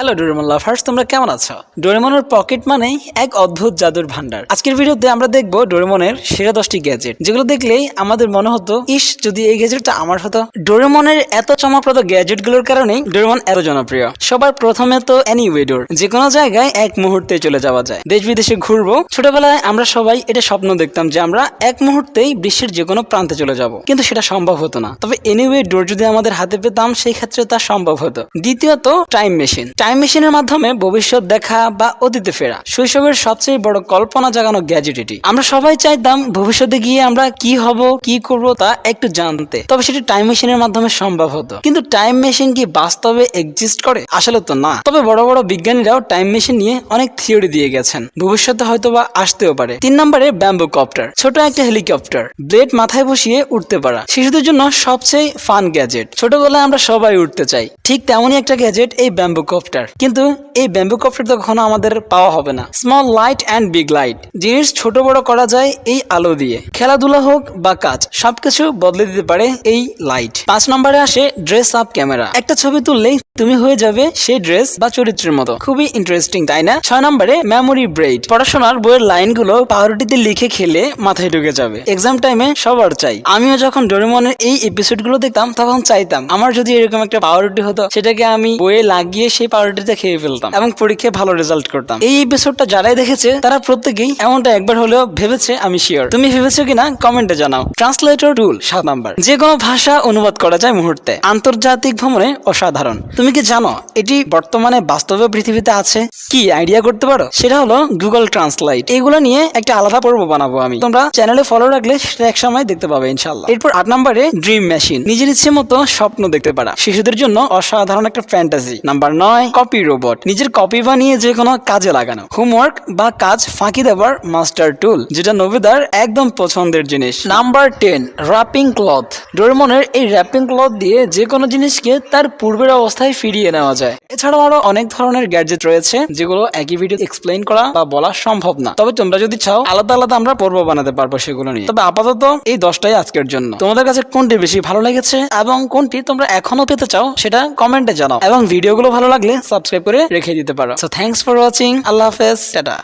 Hello Doraemon lovers তোমরা কেমন আছো? ডোরেমনের পকেট মানেই এক অদ্ভুত জাদুর ভান্ডার আজকের ভিডিওতে আমরা দেখব ডোরেমনের সেরা দশটি গ্যাজেট যেগুলো দেখলেই আমাদের মনে হতো, ইস, যদি এই গ্যাজেটটা আমার হতো। ডোরেমনের এত চমকপ্রদ গ্যাজেটগুলোর কারণেই ডোরেমন এত জনপ্রিয়। সবার প্রথমে তো এনিওয়ে ডোর যে কোনো জায়গায় এক মুহূর্তে চলে যাওয়া যায়। দেশ বিদেশে ঘুরবো, ছোটবেলায় আমরা সবাই এটা স্বপ্ন দেখতাম যে আমরা এক মুহূর্তেই বিশ্বের যে কোনো প্রান্তে চলে যাব। কিন্তু সেটা সম্ভব হতো না। তবে এনিওয়ে ডোর যদি আমাদের হাতে পেতাম, সেই ক্ষেত্রে তা সম্ভব হতো। দ্বিতীয়ত টাইম মেশিন টাইম মেশিনের মাধ্যমে ভবিষ্যৎ দেখা বা অতীতে ফেরা। শৈশবের সবচেয়ে বড় কল্পনা জাগানো গ্যাজেট এটি। আমরা সবাই চাইতাম ভবিষ্যতে গিয়ে আমরা কি হব, কি করব তা একটু জানতে। তবে সেটি টাইম মেশিনের মাধ্যমে সম্ভব হতো। কিন্তু টাইম মেশিন কি বাস্তবে এক্সিস্ট করে? আসলে তো না। তবে বড় বড় বিজ্ঞানীরাও টাইম মেশিন নিয়ে অনেক থিওরি দিয়ে গেছেন। ভবিষ্যতে হয়তো বা আসতেও পারে। তিন নম্বরে ব্যাম্বু কপ্টার ছোট একটা হেলিকপ্টার ব্লেড মাথায় বসিয়ে উঠতে পারা। শিশুদের জন্য সবচেয়ে ফান গ্যাজেট ছোটবেলায় আমরা সবাই উঠতে চাই। ঠিক তেমনই একটা গ্যাজেট এই ব্যাম্বু কপ্টার কিন্তু এই ব্যাম্বু কপ্টার তো কখনো আমাদের পাওয়া হবে না। Small light and big light জিনিস ছোট বড় করা যায় এই আলো দিয়ে। খেলাধুলা হোক বা কাজ, সবকিছু বদলে দিতে পারে এই লাইট পাঁচ নম্বরে আসে ড্রেস আপ ক্যামেরা একটা ছবি তুললেই তুমি হয়ে যাবে সেই ড্রেস বা চরিত্রের মতো। খুবই ইন্টারেস্টিং তাই না? ছয় নম্বরে মেমোরি ব্রেড পড়াশোনার বইয়ের লাইনগুলো পাউরুটিতে লিখে খেলে মাথায় ঢুকে যাবে। এক্সাম টাইমে সবার চাই। আমিও যখন ডোরেমনের এই এপিসোডগুলো দেখতাম, তখন চাইতাম, আমার যদি এরকম একটা পাউরুটি হতো, সেটাকে আমি বইয়ে লাগিয়ে সেই পাউরুটিতে খেয়ে ফেলতাম। এবং পরীক্ষায় ভালো রেজাল্ট করতাম। এই এপিসোডটা যারাই দেখেছে তারা প্রত্যেকেই এমনটা একবার হলেও ভেবেছে আমি শিওর তুমি ভেবেছো কিনা? কমেন্টে জানাও। ট্রান্সলেটর টুল সাত নাম্বার। যে কোনো ভাষা অনুবাদ করা যায় মুহূর্তে। আন্তর্জাতিক ভ্রমণে অসাধারণ। তুমি কি জানো এটি বর্তমানে বাস্তবে পৃথিবীতে আছে? কি আইডিয়া করতে পারো? সেটা হলো গুগল ট্রান্সলাইট এগুলো নিয়ে একটা আলাদা পর্ব বানাবো আমি। তোমরা চ্যানেলে ফলো রাখলে সেটা এক সময় দেখতে পাবে ইনশাল্লাহ এরপর আট নম্বরে ড্রিম মেশিন নিজের ইচ্ছে মতো স্বপ্ন দেখতে পারা। শিশুদের জন্য অসাধারণ একটা ফ্যান্টাসি নাম্বার নয় কপি রোবট নিজের কপি বানিয়ে যে কোনো কাজে লাগানো। হোমওয়ার্ক বা কাজ ফাঁকি দেওয়ার মাস্টার টুল যেটা নবিদার একদম পছন্দের জিনিস। নাম্বার টেন র্যাপিং ক্লথ ডোরেমনের এই র্যাপিং ক্লথ দিয়ে যে কোনো জিনিসকে তার পূর্বের অবস্থায় ফিরিয়ে নেওয়া যায়। এছাড়াও আরও অনেক ধরনের গ্যাজেট রয়েছে, যেগুলো একই ভিডিও এক্সপ্লেইন করা বা বলা সম্ভব না। তবে তোমরা যদি চাও, আলাদা আলাদা আমরা পর্ব বানাতে পারব সেগুলো নিয়ে। তবে আপাতত এই দশটাই আজকের জন্য। তোমাদের কাছে কোনটি বেশি ভালো লেগেছে এবং কোনটি তোমরা এখনও পেতে চাও, সেটা কমেন্টে জানাও। এবং ভিডিওগুলো ভালো লাগলে সাবস্ক্রাইব করে রেখে দিতে পারো। সো থ্যাংকস ফর ওয়াচিং আল্লাহ হাফেজ। টাটা।